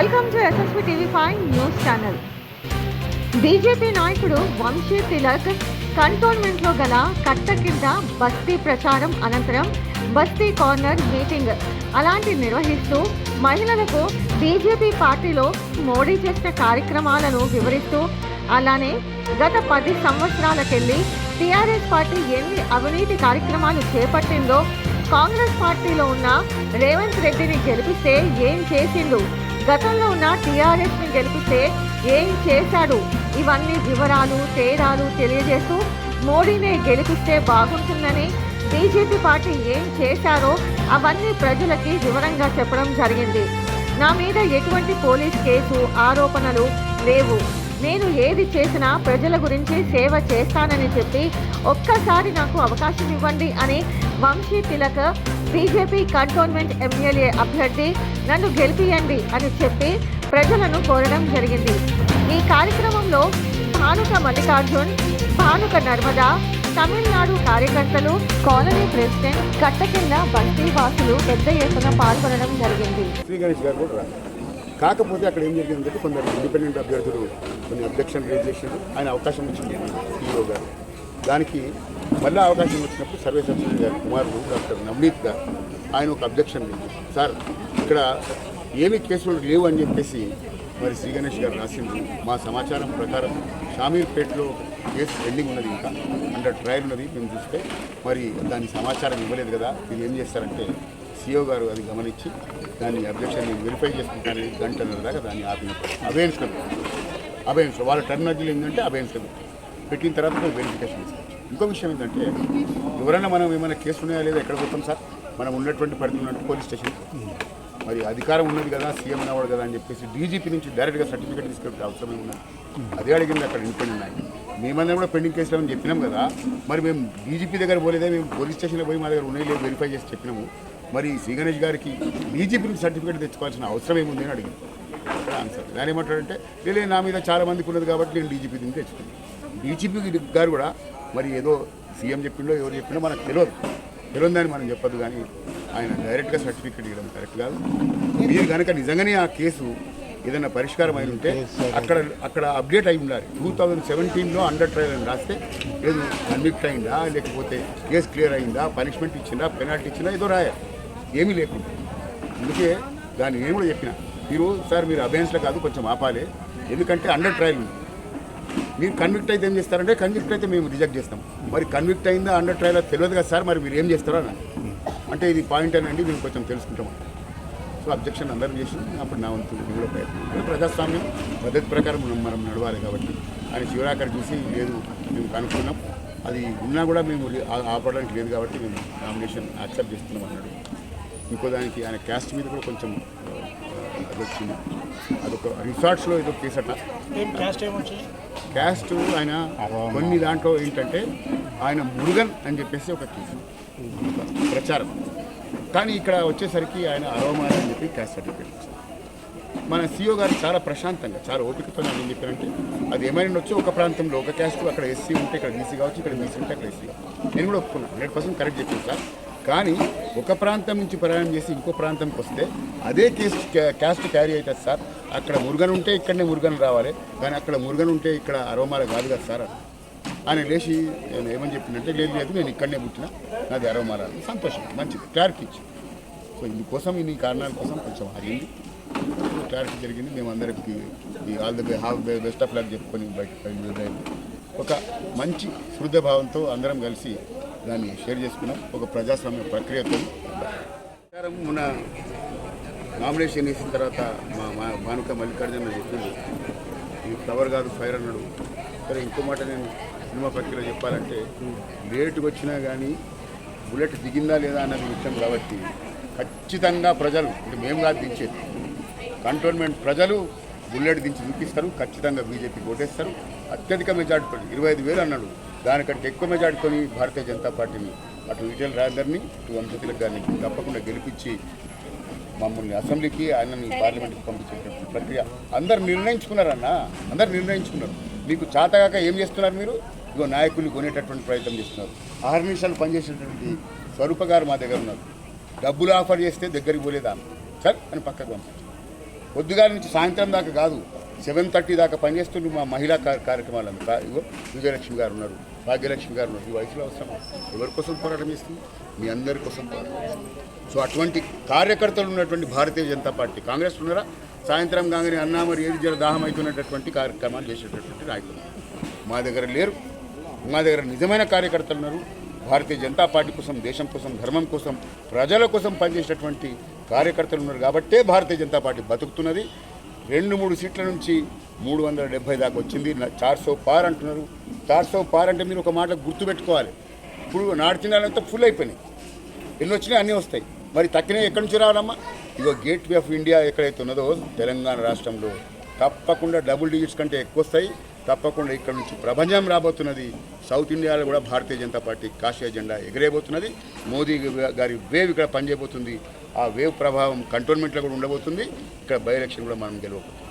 Welcome to SSP TV five news channel BJP నాయకుడు వంశీ తిలక్ కంటోన్మెంట్లో గల కట్ట కింద బస్తీ ప్రచారం అనంతరం బస్తీ కార్నర్ మీటింగ్ అలాంటి నిర్వహిస్తూ మహిళలకు బీజేపీ పార్టీలో మోడీ చేసిన కార్యక్రమాలను వివరిస్తూ అలానే గత పది సంవత్సరాలకెళ్ళి టీఆర్ఎస్ పార్టీ ఎన్ని అవినీతి కార్యక్రమాలు చేపట్టిందో కాంగ్రెస్ పార్టీలో ఉన్న రేవంత్ రెడ్డిని గెలిపిస్తే ఏం చేసిండు? గతంలో ఉన్న టీఆర్ఎస్ని గెలిపిస్తే ఏం చేశాడు? ఇవన్నీ వివరాలు తేడాలు తెలియజేస్తూ మోడీనే గెలిపిస్తే బాగుంటుందని బీజేపీ పార్టీ ఏం చేశారో అవన్నీ ప్రజలకి వివరంగా చెప్పడం జరిగింది. నా మీద ఎటువంటి పోలీస్ కేసు ఆరోపణలు లేవు. నేను ఏది చేసినా ప్రజల గురించి సేవ చేస్తానని చెప్పి ఒక్కసారి నాకు అవకాశం ఇవ్వండి అని Vamshi Tilak BJP cantonment MLA అభ్యర్థి నన్ను గెలిపియండి అని చెప్పి ప్రజలను కోరడం జరిగింది. ఈ కార్యక్రమంలో భానుక మల్లికార్జున్ భానుక నర్మదా తమిళనాడు కార్యకర్తలు కాలనీ ప్రెసిడెంట్ కట్టకింద బస్తీ వాసులు పెద్ద ఎత్తున పాల్గొనడం జరిగింది. కాకపోతే అక్కడ ఏం జరిగిందంటే కొందరు ఇండిపెండెంట్ అభ్యర్థులు కొన్ని అబ్జెక్షన్ రేజ్ చేసిండు ఆయన అవకాశం ఇచ్చింది. సీఈఓ గారు. దానికి మళ్ళీ అవకాశం వచ్చినప్పుడు సర్వే సబ్సిడీ గారు కుమారుడు డాక్టర్ నవనీత్ గారు ఆయన ఒక అబ్జెక్షన్ రేజ్ సార్ ఇక్కడ ఏమి కేసులు లేవు అని చెప్పేసి మరి శ్రీ గణేష్ గారు రాసింది మా సమాచారం ప్రకారం షామీర్పేటలో కేసు పెండింగ్ ఉన్నది ఇంకా. అండర్ ట్రయల్ ఉన్నది. మేము చూస్తే మరి దాని సమాచారం ఇవ్వలేదు కదా. మీరు ఏం చేస్తారంటే సీఓ గారు అది గమనించి దాన్ని అబ్జెక్షన్ వెరిఫై చేసుకుంటారని గంటన్నర దాకా దాన్ని ఆపినప్పుడు అబేన్స్ అబేన్స్ వాళ్ళ టర్మినాలజీలో ఏంటంటే అబేన్స్ పెట్టిన తర్వాత మేము వెరిఫికేషన్ ఇస్తాం ఇంకో విషయం ఏంటంటే ఎవరైనా మనం ఏమైనా కేసు ఉన్నాయా లేదా ఎక్కడ పోతాం సార్? మనం ఉన్నటువంటి పరిధిలో ఉన్నట్టు పోలీస్ స్టేషన్. మరి అధికారం ఉన్నది కదా సీఎం అనేవాడు కదా అని చెప్పేసి డీజీపీ నుంచి డైరెక్ట్గా సర్టిఫికేట్ తీసుకెళ్ళే అవసరం ఉన్నది అదే అడిగింది అక్కడ ఇంపెండ్ ఉన్నాయి. మేమందరం కూడా పెండింగ్ కేసులు అని చెప్పినాం కదా మరి మేము డీజీపీ దగ్గర పోలేదే మేము పోలీస్ స్టేషన్లో పోయి మా దగ్గర ఉన్నాయి లేదు వెరిఫై చేసి చెప్పినాము. మరి శ్రీ గణేష్ గారికి డీజీపీ నుంచి సర్టిఫికేట్ తెచ్చుకోవాల్సిన అవసరం ఏముంది అని అడిగింది ఆన్సర్ దాని ఏమంటాడంటే లేదు నా మీద చాలా మందికి ఉన్నది కాబట్టి నేను డీజీపీ నుంచి తెచ్చుకున్నాను. డీజీపీ గారు కూడా మరి ఏదో సీఎం చెప్పిండో ఎవరు చెప్పిండో మనకు తెలియదు. తెలియదు దాన్ని మనం చెప్పొద్దు కానీ ఆయన డైరెక్ట్గా సర్టిఫికేట్ ఇవ్వడం కరెక్ట్ కాదు. మీరు కనుక నిజంగానే ఆ కేసు ఏదైనా పరిష్కారం అయి ఉంటే అక్కడ అక్కడ అప్డేట్ అయి ఉండాలి. టూ థౌజండ్ సెవెంటీన్లో అండర్ ట్రయల్ అని రాస్తే లేదు కన్విక్ట్ అయిందా లేకపోతే కేసు క్లియర్ అయిందా పనిష్మెంట్ ఇచ్చిందా పెనాల్టీ ఇచ్చిందా ఏదో రాయాలి. ఏమీ లేకుండా. అందుకే దాన్ని నేను కూడా చెప్పిన. మీరు సార్ మీరు అబేన్స్లో కాదు కొంచెం ఆపాలి. ఎందుకంటే అండర్ ట్రయల్ ఉంది. మీరు కన్విక్ట్ అయితే ఏం చేస్తారంటే కన్విక్ట్ అయితే మేము రిజెక్ట్ చేస్తాం. మరి కన్విక్ట్ అయిందా అండర్ ట్రయల్ తెలియదు కదా సార్ మరి మీరు ఏం చేస్తారో అని. అంటే ఇది పాయింట్ అనండి మేము కొంచెం తెలుసుకుంటాం. సో అబ్జెక్షన్ అందరం చేసి అప్పుడు నా వంతు కూడా ప్రయత్నం. ప్రజాస్వామ్యం పద్ధతి ప్రకారం మనం మనం నడవాలి కాబట్టి. ఆయన శివరాకర్ చూసి లేదు మేము కనుక్కున్నాం. అది ఉన్నా కూడా మేము ఆపడానికి లేదు కాబట్టి మేము నామినేషన్ యాక్సెప్ట్ చేస్తున్నాం అన్నాడు. ఇంకో దానికి ఆయన క్యాస్ట్ మీద కూడా కొంచెం ఆ, అది వచ్చింది. అదొక రిసార్ట్స్లో ఏదో కేసట క్యాస్ట్ ఆయన కొన్ని దాంట్లో ఏంటంటే ఆయన మురుగన్ అని చెప్పేసి ఒక కేసు. ప్రచారం. కానీ ఇక్కడ వచ్చేసరికి ఆయన అరోమాన్ అని చెప్పి క్యాస్ట్ సర్టిఫికేట్ ఇచ్చారు. మన సీఓ గారు చాలా ప్రశాంతంగా చాలా ఓపికతో నేను ఏం చెప్పానంటే అది ఏమైనా వచ్చి ఒక ప్రాంతంలో ఒక క్యాస్ట్ అక్కడ ఎస్సీ ఉంటే ఇక్కడ బీసీ కావచ్చు ఇక్కడ బీసీ ఉంటే అక్కడ ఎస్సీ కావచ్చు. నేను కూడా ఒప్పుకున్నాను. హండ్రెడ్ పర్సెంట్ కరెక్ట్ చెప్పాను సార్. కానీ ఒక ప్రాంతం నుంచి ప్రయాణం చేసి ఇంకో ప్రాంతంకి వస్తే అదే కేసు క్యాస్ట్ క్యారీ అవుతుంది సార్. అక్కడ మురుగన్ ఉంటే ఇక్కడనే మురుగన్ రావాలి కానీ అక్కడ మురుగన్ ఉంటే ఇక్కడ అరవమాల కాదు కదా సార్ ఆయన లేచి నేను ఏమని చెప్పిందంటే లేదు లేదు నేను ఇక్కడనే పుట్టిన నాది అరవమాల అని. సంతోషం మంచిది క్లారిటీ ఇచ్చి సో ఇందుకోసం ఇన్ని కారణాల కోసం కొంచెం ఆగింది. క్లారిటీ జరిగింది మేము అందరికి ఈ all the half best of luck చెప్పుకొని బయట ఒక మంచి శుద్ధ భావంతో అందరం కలిసి దాన్ని షేర్ చేసుకున్నాం. ఒక ప్రజాస్వామ్య ప్రక్రియతో. మన నామినేషన్ వేసిన తర్వాత మా మా భానుక మల్లికార్జున చెప్పింది. ఈ ఫ్లవర్ కాదు ఫైర్ అన్నాడు. సరే ఇంకో మాట నేను సినిమా ప్రక్రియలో చెప్పాలంటే లేటుకు వచ్చినా కానీ బుల్లెట్ దిగిందా లేదా అన్నది విషయం కాబట్టి ఖచ్చితంగా ప్రజలు అంటే మేము కాదు దించేది. కంటోన్మెంట్ ప్రజలు బుల్లెట్ దించి చూపిస్తారు ఖచ్చితంగా బీజేపీ ఓటేస్తారు అత్యధిక మెజార్టీతో ఇరవై ఐదు వేలు అన్నాడు. దానికంటే ఎక్కువ మెజార్టీతో భారతీయ జనతా పార్టీని అటు ఈటెల రాజధాని ఇటు వంశతిలక్ గారిని తప్పకుండా గెలిపించి మమ్మల్ని అసెంబ్లీకి ఆయనని పార్లమెంట్కి పంపించేటటువంటి ప్రక్రియ. అందరు నిర్ణయించుకున్నారన్న అందరు నిర్ణయించుకున్నారు. మీకు చాతగాక ఏం చేస్తున్నారు మీరు? ఇగో నాయకుల్ని కొనేటటువంటి ప్రయత్నం చేస్తున్నారు. ఆరు నిమిషాలు పనిచేసేటటువంటి స్వరూప గారు మా దగ్గర ఉన్నారు. డబ్బులు ఆఫర్ చేస్తే దగ్గరికి పోలేదా? సార్ అని పక్కకు పంపించారు పొద్దుగారి నుంచి సాయంత్రం దాకా కాదు సెవెన్ థర్టీ దాకా పనిచేస్తుండ్రు మా మహిళా కా- కార్యక్రమాలు ఇగో విజయలక్ష్మి గారు ఉన్నారు భాగ్యలక్ష్మి గారు ఉన్నారు. ఈ వయసులో అవసరం ఎవరి కోసం పోరాటం చేస్తుంది? మీ అందరి కోసం పోరాటం సో అటువంటి కార్యకర్తలు ఉన్నటువంటి భారతీయ జనతా పార్టీ. కాంగ్రెస్ ఉన్నారా? సాయంత్రం కాగానే అన్నా మరి ఏది జర దాహం అవుతున్నటువంటి కార్యక్రమాలు చేసేటటువంటి నాయకులు. మా దగ్గర లేరు. మా దగ్గర నిజమైన కార్యకర్తలు ఉన్నారు. భారతీయ జనతా పార్టీ కోసం దేశం కోసం ధర్మం కోసం ప్రజల కోసం పనిచేసేటటువంటి కార్యకర్తలు ఉన్నారు కాబట్టే భారతీయ జనతా పార్టీ బతుకుతున్నది. రెండు మూడు సీట్ల నుంచి మూడు వందల డెబ్బై దాకా వచ్చింది. చార్సో పార్ అంటున్నారు. చార్సో పార్ అంటే మీరు ఒక మాట గుర్తుపెట్టుకోవాలి ఇప్పుడు నాడుతున్నారంతా ఫుల్ అయిపోయినాయి. ఎన్ని వచ్చినాయి అన్నీ వస్తాయి. మరి తక్కినవి ఎక్కడి నుంచి రావాలమ్మా? ఇగో గేట్ వే ఆఫ్ ఇండియా ఎక్కడైతే ఉన్నదో తెలంగాణ రాష్ట్రంలో తప్పకుండా డబుల్ డిజిట్స్ కంటే ఎక్కువ వస్తాయి. తప్పకుండా ఇక్కడ నుంచి ప్రపంచం రాబోతున్నది. సౌత్ ఇండియాలో కూడా భారతీయ జనతా పార్టీ కాషాయ జెండా ఎగిరేయబోతున్నది మోదీ గారి వేవ్ ఇక్కడ పనిచేయబోతుంది. ఆ వేవ్ ప్రభావం కంటోన్మెంట్లో కూడా ఉండబోతుంది. ఇక్కడ బై ఎలక్షన్ కూడా మనం గెలవబోతుంది